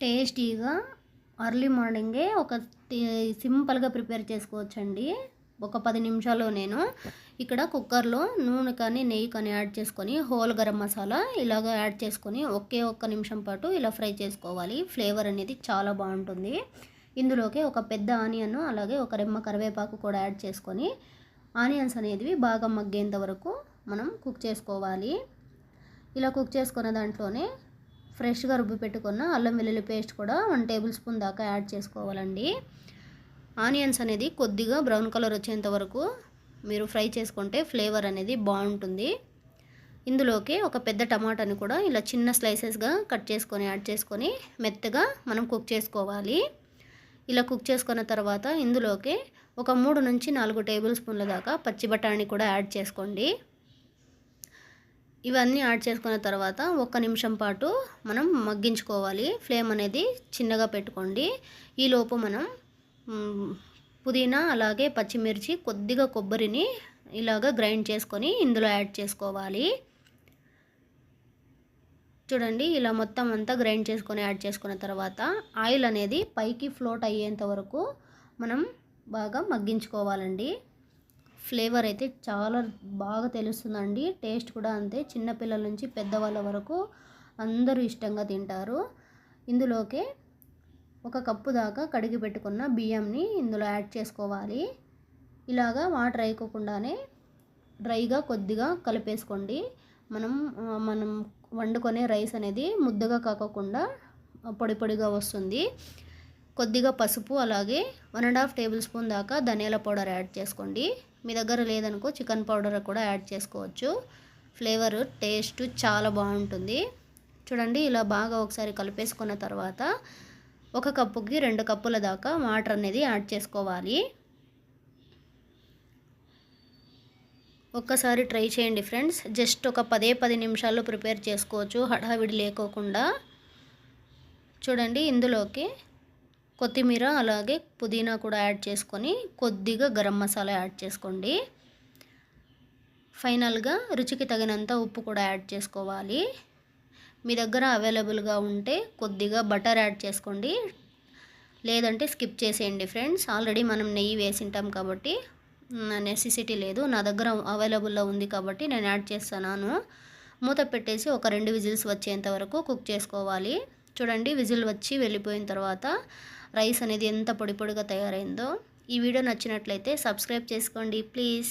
టేస్టీగా అర్లీ మార్నింగే ఒక సింపుల్గా ప్రిపేర్ చేసుకోవచ్చండి. ఒక పది నిమిషాల్లో నేను ఇక్కడ కుక్కర్లో నూనె కానీ నెయ్యి కానీ యాడ్ చేసుకొని హోల్ గరం మసాలా ఇలాగ యాడ్ చేసుకొని ఒకే ఒక్క నిమిషం పాటు ఇలా ఫ్రై చేసుకోవాలి. ఫ్లేవర్ అనేది చాలా బాగుంటుంది. ఇందులోకి ఒక పెద్ద ఆనియన్ అలాగే ఒక రెమ్మ కరివేపాకు కూడా యాడ్ చేసుకొని ఆనియన్స్ అనేవి బాగా మగ్గేంత వరకు మనం కుక్ చేసుకోవాలి. ఇలా కుక్ చేసుకున్న దాంట్లోనే ఫ్రెష్గా రుబ్బి పెట్టుకున్న అల్లం వెల్లుల్లి పేస్ట్ కూడా వన్ టేబుల్ స్పూన్ దాకా యాడ్ చేసుకోవాలండి. ఆనియన్స్ అనేది కొద్దిగా బ్రౌన్ కలర్ వచ్చేంత వరకు మీరు ఫ్రై చేసుకుంటే ఫ్లేవర్ అనేది బాగుంటుంది. ఇందులోకి ఒక పెద్ద టమాటాని కూడా ఇలా చిన్న స్లైసెస్గా కట్ చేసుకొని యాడ్ చేసుకొని మెత్తగా మనం కుక్ చేసుకోవాలి. ఇలా కుక్ చేసుకున్న తర్వాత ఇందులోకి ఒక మూడు నుంచి నాలుగు టేబుల్ స్పూన్ల దాకా పచ్చి బఠానీ కూడా యాడ్ చేసుకోండి. ఇవన్నీ యాడ్ చేసుకున్న తర్వాత ఒక్క నిమిషం పాటు మనం మగ్గించుకోవాలి. ఫ్లేమ్ అనేది చిన్నగా పెట్టుకోండి. ఈలోపు మనం పుదీనా అలాగే పచ్చిమిర్చి కొద్దిగా కొబ్బరిని ఇలాగ గ్రైండ్ చేసుకొని ఇందులో యాడ్ చేసుకోవాలి. చూడండి ఇలా మొత్తం అంతా గ్రైండ్ చేసుకొని యాడ్ చేసుకున్న తర్వాత ఆయిల్ అనేది పైకి ఫ్లోట్ అయ్యేంత వరకు మనం బాగా మగ్గించుకోవాలండి. ఫ్లేవర్ అయితే చాలా బాగా తెలుస్తుందండి. టేస్ట్ కూడా అంతే. చిన్నపిల్లల నుంచి పెద్దవాళ్ళ వరకు అందరూ ఇష్టంగా తింటారు. ఇందులోకి ఒక కప్పు దాకా కడిగి పెట్టుకున్న బియ్యంని ఇందులో యాడ్ చేసుకోవాలి. ఇలాగా వాటర్ అయిపోకుండానే డ్రైగా కొద్దిగా కలిపేసుకోండి. మనం మనం వండుకునే రైస్ అనేది ముద్దగా కాకుండా పొడి పొడిగా వస్తుంది. కొద్దిగా పసుపు అలాగే one and half tablespoon దాకా ధనియాల పౌడర్ యాడ్ చేసుకోండి. మీ దగ్గర లేదనుకో చికెన్ పౌడర్ కూడా యాడ్ చేసుకోవచ్చు. ఫ్లేవర్ టేస్ట్ చాలా బాగుంటుంది. చూడండి ఇలా బాగా ఒకసారి కలిపేసుకున్న తర్వాత ఒక కప్పుకి రెండు కప్పుల దాకా వాటర్ అనేది యాడ్ చేసుకోవాలి. ఒక్కసారి ట్రై చేయండి ఫ్రెండ్స్. జస్ట్ ఒక పదే పది నిమిషాల్లో ప్రిపేర్ చేసుకోవచ్చు. హడావిడి లేకోకుండా. చూడండి ఇందులోకి కొత్తిమీర అలాగే పుదీనా కూడా యాడ్ చేసుకొని కొద్దిగా గరం మసాలా యాడ్ చేసుకోండి. ఫైనల్గా రుచికి తగినంత ఉప్పు కూడా యాడ్ చేసుకోవాలి. మీ దగ్గర అవైలబుల్గా ఉంటే కొద్దిగా బటర్ యాడ్ చేసుకోండి. లేదంటే స్కిప్ చేసేయండి ఫ్రెండ్స్. ఆల్రెడీ మనం నెయ్యి వేసింటాం కాబట్టి నెసెసిటీ లేదు. నా దగ్గర అవైలబుల్లో ఉంది కాబట్టి నేను యాడ్ చేస్తున్నాను. మూత పెట్టేసి ఒక రెండు విజిల్స్ వచ్చేంత వరకు కుక్ చేసుకోవాలి. చూడండి విజిల్ వచ్చి వెళ్ళిపోయిన తర్వాత రైస్ అనేది ఎంత పొడి పొడిగా తయారైందో ఈ వీడియో నచ్చినట్లయితే సబ్స్క్రైబ్ చేసుకోండి ప్లీజ్.